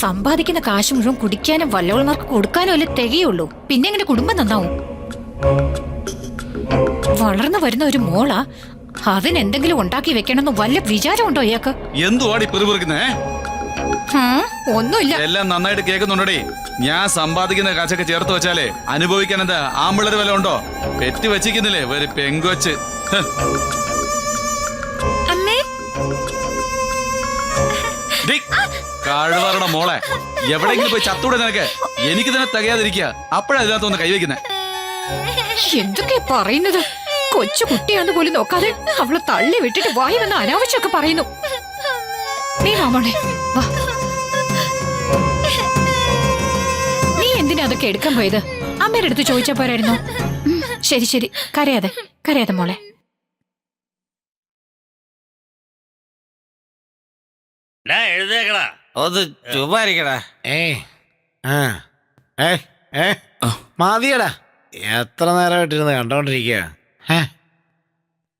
സമ്പാദിക്കുന്ന കാശ് മുഴുവൻ കുടിക്കാനും വല്ലവന്മാർക്ക് കൊടുക്കാനും അല്ലേ തികയുള്ളൂ. പിന്നെ എങ്ങനെ കുടുംബം നന്നാവും? വളർന്നു വരുന്ന ഒരു മോളാ അതിന് എന്തെങ്കിലും ഉണ്ടാക്കി വെക്കണമെന്ന് വല്ല വിചാരമുണ്ടോ ഇയാൾക്ക്? എന്തുവാടി പെറുപിറുക്കുന്നേ? ഹും, ഒന്നുമില്ല. എല്ലാം നന്നായിട്ട് കേൾക്കുന്നുണ്ടടി. ഞാൻ സമ്പാദിക്കുന്ന കാശൊക്കെ ചേർത്ത് വെച്ചാലേ അനുഭവിക്കാൻ എന്താ ആമ്പിള്ളര് വില ഉണ്ടോ? പെറ്റി വെച്ചിരിക്കുന്നില്ലേ? ഒരു പെങ്കൊച്ച്. ഡി, മോളെ എവിടെയെങ്കിലും പോയി ചത്തൂടെ നിനക്ക്? എനിക്ക് തന്നെ തികയാതിരിക്കുക. അപ്പോഴാ ഇതിനകത്തൊന്ന് കൈവയ്ക്കുന്നേ. എന്തൊക്കെ പറയുന്നത്? കൊച്ചു കുട്ടിയാന്ന് പോലും നോക്കാതെ അവൾ തള്ളി വിട്ടിട്ട് വായി വന്ന അനാവശ്യമൊക്കെ പറയുന്നു. നീ വാമോളെ വാ. അതൊക്കെ എടുക്കാൻ പോയത്? അമ്മയുടെ അടുത്ത് ചോദിച്ചാ പോരായിരുന്നു. ശരി ശരി. കരയാതെ കരയാതെ മോളെ. മാതിയടാ എഴുതേക്കടാ ഒന്ന് ചുമ്മാരിക്കടാ. ഏ ആ. ഏ. ഏ മതിയടാ. എത്ര നേരമായിട്ടിരുന്ന് കണ്ടോണ്ടിരിക്കുക ഏ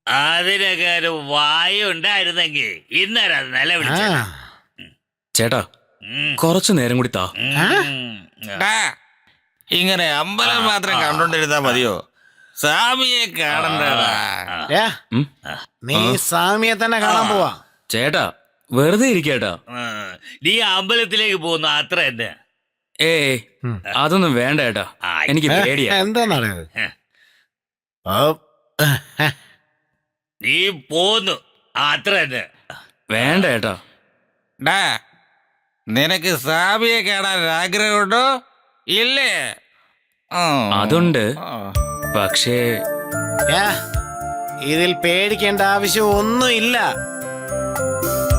അതിനൊക്കെ ഒരു വായു ഉണ്ടായിരുന്നെങ്കിൽ ഇന്നേരം നില നിലവിളിച്ച ചേട്ടാ കുറച്ചു നേരം കൂടി താ. ഇങ്ങനെ അമ്പലം മാത്രം കണ്ടോണ്ടിരുന്നാ മതിയോ? സ്വാമിയെ കാണണ്ടടാ. ഏ, നീ സ്വാമിയെ തന്നെ കാണാൻ പോവാ. ചേട്ടാ വെറുതെ ഇരിക്കേട്ടാ. നീ അമ്പലത്തിലേക്ക് പോകുന്ന അത്ര തന്നെ. ഏ അതൊന്നും വേണ്ട ഏട്ടാ ആ, എനിക്ക് പേടിയാ? നീ പോന്നു. അത്ര തന്നെ. വേണ്ട ഏട്ടാ ഡാ നിനക്ക് സ്വാമിയെ കാണാൻ ആഗ്രഹമുണ്ടോ? ഇല്ലേ. അതുണ്ട്. പക്ഷേ ഏ, ഇതിൽ പേടിക്കേണ്ട ആവശ്യം ഒന്നുമില്ല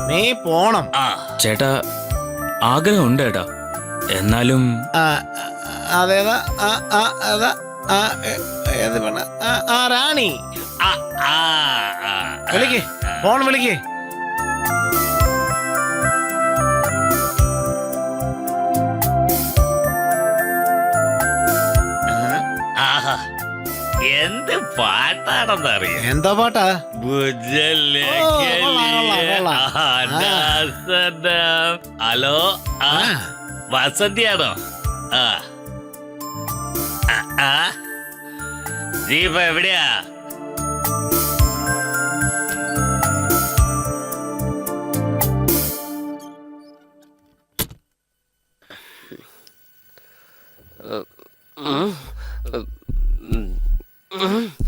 നീ പോണം. ആ. ചേട്ടാ ആഗ്രഹമുണ്ട് ഏട്ടാ. എന്നാലും ആ, അതേതാ? ആ, ആ, അതാ? ആ, ഏ, ഏത് പെണ്ണ? ആ, ആ റാണി. ആ, ആ, ആ, വിളിക്ക്. ഫോൺ വിളിക്ക്. എന്ത് പാട്ടാണെന്നറിയാം. എന്താ പാട്ടാ? ഹലോ ആ വസന്തിയാണോ? ആ. നീ ഇപ്പൊ എവിടെയാ? Mm-hmm. Mm-hmm.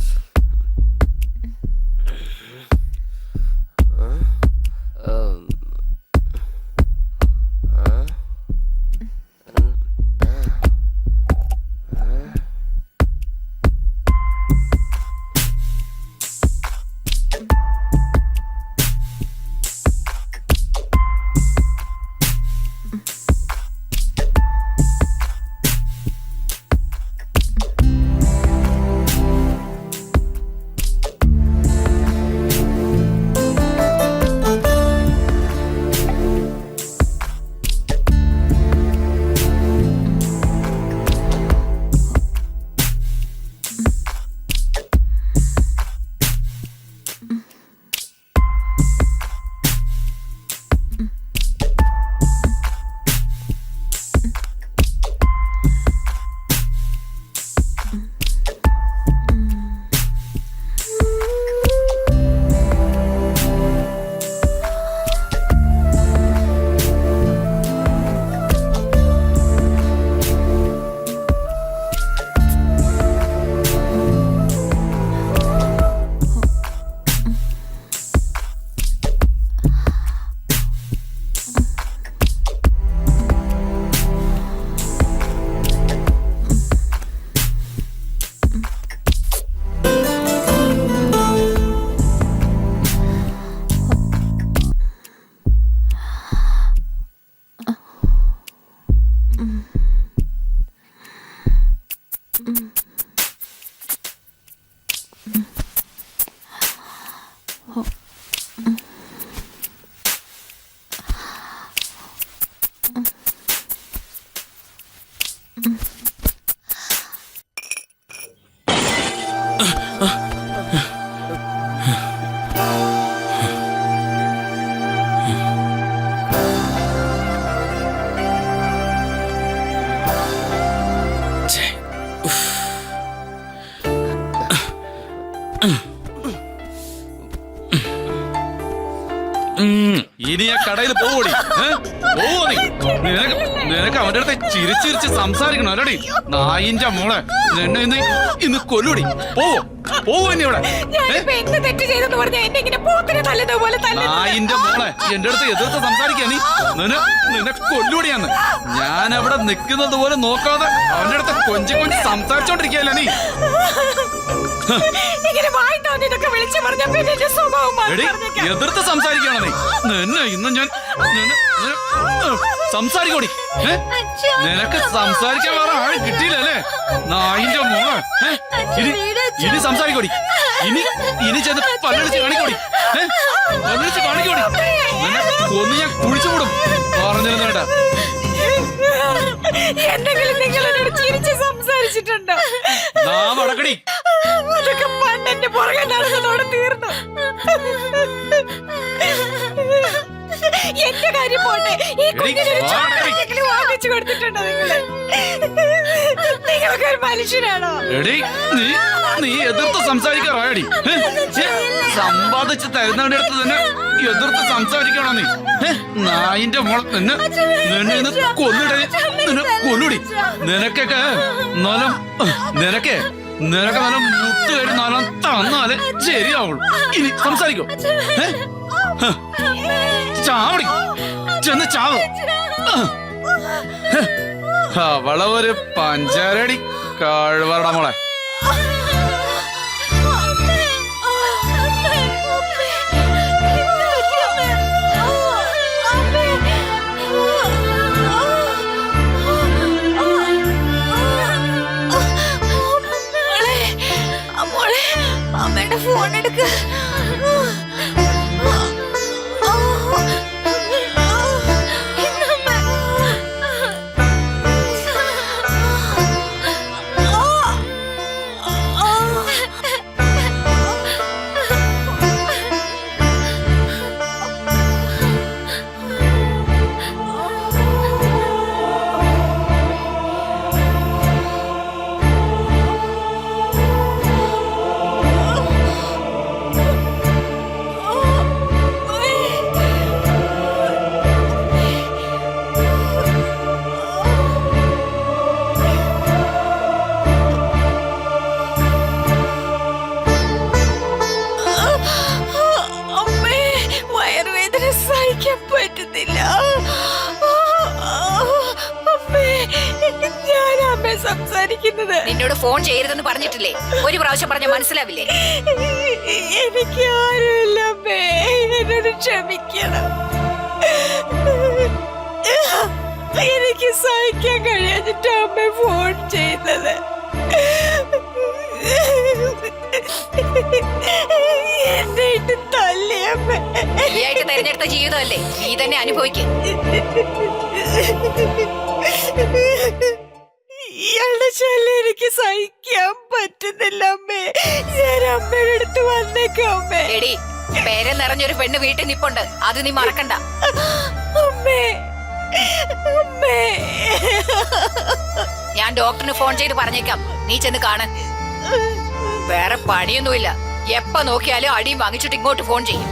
嗯。啊啊啊！ഇനി ആ കടയിൽ പോവോടി? പോവോ നീ. നിനക്ക് നിനക്ക് അവന്റെ അടുത്ത് ചിരിച്ചിരിച്ച് സംസാരിക്കണം അല്ലടി. നായിന്റെ മോളെ നിന്നെ ഇന്ന് ഇന്ന് കൊല്ലൂടി. പോവോ പോവോ ഇവിടെ എന്നെ പോലെ നായിന്റെ മോളെ എന്റെ അടുത്ത് എതിർത്ത് സംസാരിക്കാ നീ. നിന്നെ നിന്നെ കൊല്ലൂടിയാന്ന്. ഞാൻ അവിടെ നിൽക്കുന്നത് പോലെ നോക്കാതെ അവന്റെ അടുത്ത് കൊഞ്ചി കൊഞ്ചി സംസാരിച്ചോണ്ടിരിക്കല്ലേ നീ. ഇങ്ങനെ വായി തോന്നിയതൊക്കെ വിളിച്ചു പറഞ്ഞ പിന്നെ എന്റെ സ്വഭാവം മാറി പറഞ്ഞേക്കാം. എതിർത്ത് സംസാരിക്കാണ് നീ? നിന്നെ ഇന്ന് ഞാൻ നിന്നെ- നിന്നെ- സംസാരിക്കോടി ഏ? നിനക്ക് സംസാരിക്കാൻ വേറെ ആളെ കിട്ടിയില്ലല്ലേ നായിന്റെ മോളെ. ഏ? ഇനി ഇനി സംസാരിക്കോടി ഇനി ഇനി ചെന്ന് പല്ലടിച്ച് കാണിക്കോടി ഏ? പല്ലടിച്ച് കാണിക്കോടി നിന്നെ കൊന്ന് ഞാൻ പറഞ്ഞിരുന്നു കേട്ടാ എന്തെങ്കിലും നിങ്ങൾ എന്നോട് ചിരിച്ച് സംസാരിച്ചിട്ടുണ്ടോ? നാ അതൊക്കെ പണ്ട് എന്റെ പുറകെ നടന്നതോടെ തീർന്നു എന്റെ കാര്യം പോട്ടെ ഈ കുഞ്ഞിനൊരു വാ, എടി. ചോക്ലേറ്റ് വാങ്ങിച്ചു കൊടുത്തിട്ടുണ്ടോ നിങ്ങൾ നിങ്ങളൊക്കെ ഒരു മനുഷ്യനാണോ എടി നീ നീ എതിർത്ത് സംസാരിക്കാറായടി? സമ്പാദിച്ച് തരുന്നവന്റെ അടുത്ത് തന്നെ എതിർത്ത് സംസാരിക്കണോ നീ? നായിന്റെ മോളെ നിന്നെ നിന്നെ കൊല്ലിടേ നിന്നെ കൊല്ലുടി നിനക്കൊക്കെ നിലം നിനക്കെ നിനക്ക് നല്ല മുട്ട് കയറി നാലാം തന്നാൽ ശരിയാവുള്ളൂ. ഇനി സംസാരിക്കോ. ചാവടി. ചെന്ന് ചാവ്. അവളെ ഒരു പഞ്ചാരടി കഴിവറട മോളെ. മോളെ ഫോൺ എടുക്ക സംസാരിക്കുന്നത്. നിന്നോട് ഫോൺ ചെയ്യരുതെന്ന് പറഞ്ഞിട്ടില്ലേ? ഒരു പ്രാവശ്യം പറഞ്ഞ മനസ്സിലാവില്ലേ? എനിക്ക് ആരുമില്ല എന്നോട് ക്ഷമിക്കണം. എനിക്ക് സഹിക്കാൻ കഴിയാഞ്ഞിട്ട് അമ്മ ഫോൺ ചെയ്തത് എന്നെ തല്ലി അമ്മ. നീയായിട്ട് തെരഞ്ഞെടുത്ത ജീവിതമല്ലേ? നീ തന്നെ അനുഭവിക്കും. ഇയാളുടെ ശല്യം എനിക്ക് സഹിക്കാൻ പറ്റുന്നില്ല അമ്മേ. ഞാൻ അമ്മയുടെ അടുത്ത് വന്നേക്കാം അമ്മേ. എടി പേരെ നിറഞ്ഞൊരു പെണ്ണ് വീട്ടിൽ നിപ്പുണ്ട്. അത് നീ മറക്കണ്ട. അമ്മേ. അമ്മേ. ഞാൻ ഡോക്ടറിന് ഫോൺ ചെയ്ത് പറഞ്ഞേക്കാം. നീ ചെന്ന് കാണ. വേറെ പണിയൊന്നുമില്ല. എപ്പ നോക്കിയാലും അടിയും വാങ്ങിച്ചിട്ട് ഇങ്ങോട്ട് ഫോൺ ചെയ്യും.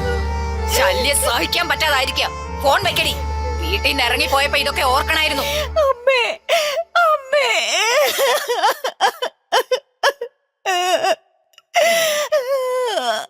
ശല്യം സഹിക്കാൻ പറ്റാതായിരിക്കാം. ഫോൺ വെക്കടി. വീട്ടിൽ നിന്ന് ഇറങ്ങി പോയപ്പോ ഇതൊക്കെ ഓർക്കണായിരുന്നു. അമ്മേ അമ്മേ.